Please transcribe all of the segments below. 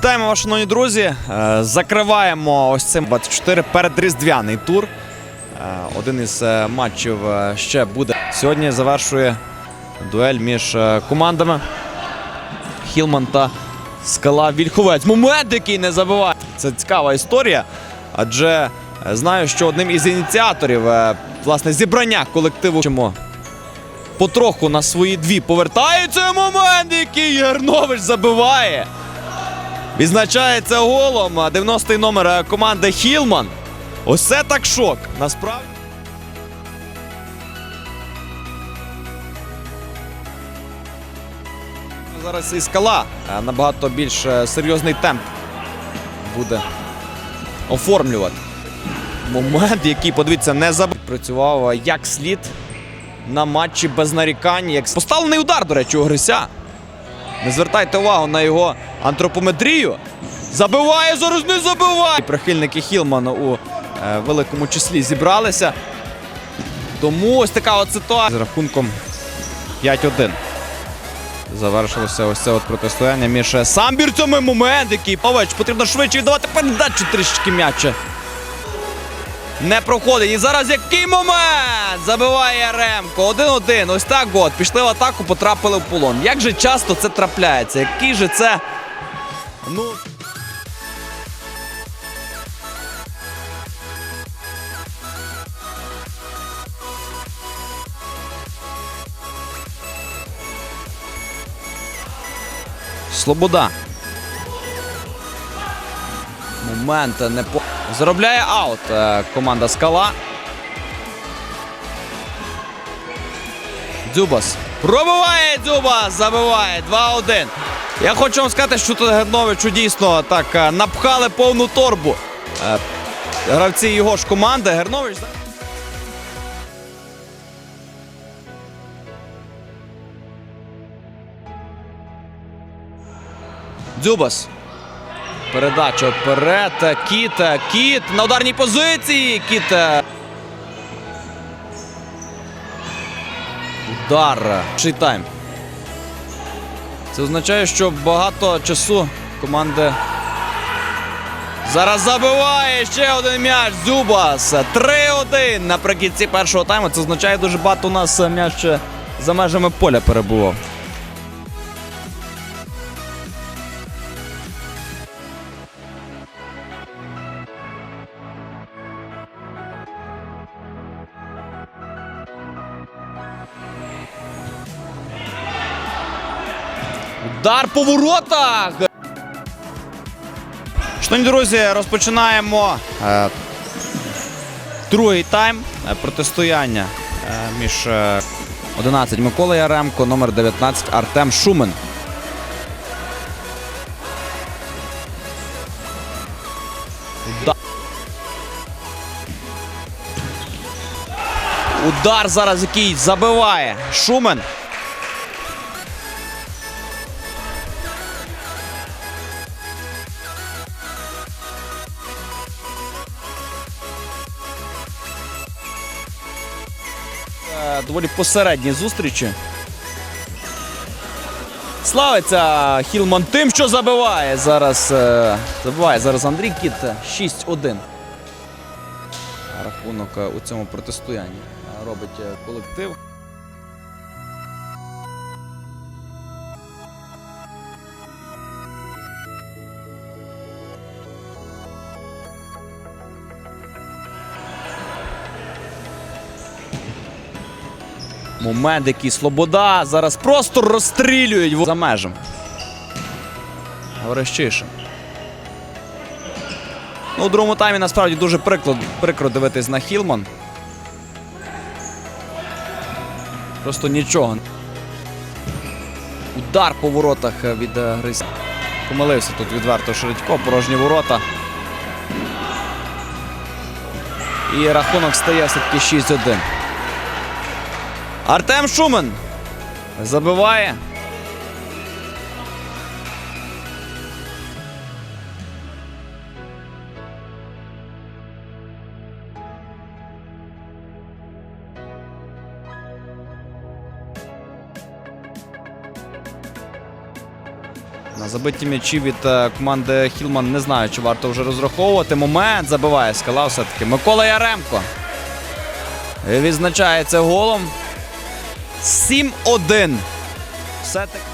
Вітаємо вас, шановні друзі. Е, Закриваємо ось цим 24 передріздвяний тур. Е, Один із е, матчів ще буде. Сьогодні завершує дуель між командами Хілман та Скала Вільховець. Момент, який не забиває. Це цікава історія, адже знаю, що одним із ініціаторів власне зібрання колективу потроху на свої дві повертається момент, який Гернович забиває. Відзначається голом 90-й номер е, команди Хілман. Це так шок. Насправді. Зараз і скала е, набагато більш е, серйозний темп буде оформлювати. Момент, який, подивіться, не заб... працював як слід на матчі без нарікань. Як... Поставлений удар, до речі, у Грися. Не звертайте увагу на його антропометрію. Забиває, зараз не забиває. Прихильники Хілмана у е, великому числі зібралися. Тому ось така от ситуація з рахунком 5-1. Завершилося ось це от протистояння між самбірцями. Момент, який Павич потрібно швидше віддавати передачу трішечки м'яча. Не проходить. І зараз який момент! Забиває Ремко. 1-1. Ось так от. Пішли в атаку, потрапили в полон. Як же часто це трапляється? Який же це. Ну. Слобода. Момент не по. Заробляє аут е, команда Скала. Дзюбас. Пробиває Дзюбас! Забиває 2-1. Я хочу вам сказати, що тут Герновичу дійсно так е, напхали повну торбу. Е, Гравці його ж команди. Гернович. Дзюбас. Передача вперед. Кіт, кіт на ударній позиції. Кіт. Удар. Ший тайм. Це означає, що багато часу команди. Зараз забиває ще один м'яч. Зюбас. 3-1 наприкінці першого тайму. Це означає, дуже багато у нас м'яч за межами поля перебував. Удар по воротах. Шановні друзі, розпочинаємо е, другий тайм е, протистояння е, між е, 11 Микола Яремко, номер 19 Артем Шумен. Удар. Удар зараз який забиває Шумен. Доволі посередні зустрічі. Славиться Хілман тим, що забиває зараз. е, Забиває зараз Андрій Кіт 6-1. Рахунок е, у цьому протистоянні е, робить е, колектив. Момент, який Слобода зараз просто розстрілюють за межем. Горещишин. Ну, у другому таймі насправді дуже прикро, прикро дивитись на Хілман. Просто нічого. Удар по воротах від е, Помилився тут відверто Шередько, порожні ворота. І рахунок стає все-таки 6-1. Артем Шумен забиває. На забиті м'ячі від е, команди Хілман не знаю, чи варто вже розраховувати. Момент забиває скала все-таки. Микола Яремко. Відзначається голом. 7-1. Все-таки.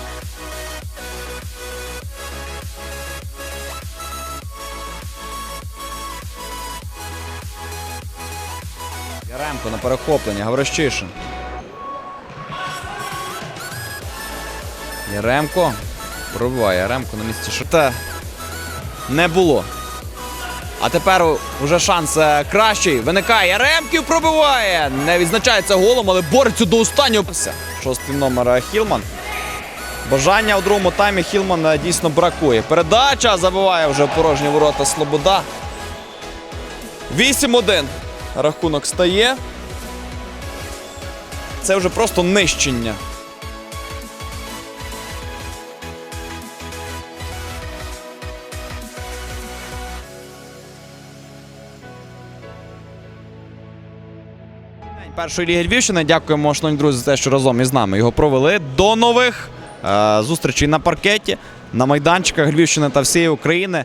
Яремко на перехоплення. Гаврищишин. Яремко. Пробиває Яремко на місці шута. Не було. А тепер вже шанс е, кращий. Виникає. Яремків пробиває. Не відзначається голом, але бореться до останнього. Шостий номер Хілман. Бажання у другому таймі Хілман дійсно бракує. Передача забиває вже порожні ворота Слобода. 8-1. Рахунок стає. Це вже просто нищення. Першої ліги Львівщини. Дякуємо, шановні друзі, за те, що разом із нами його провели. До нових е, зустрічей на паркеті, на майданчиках Львівщини та всієї України.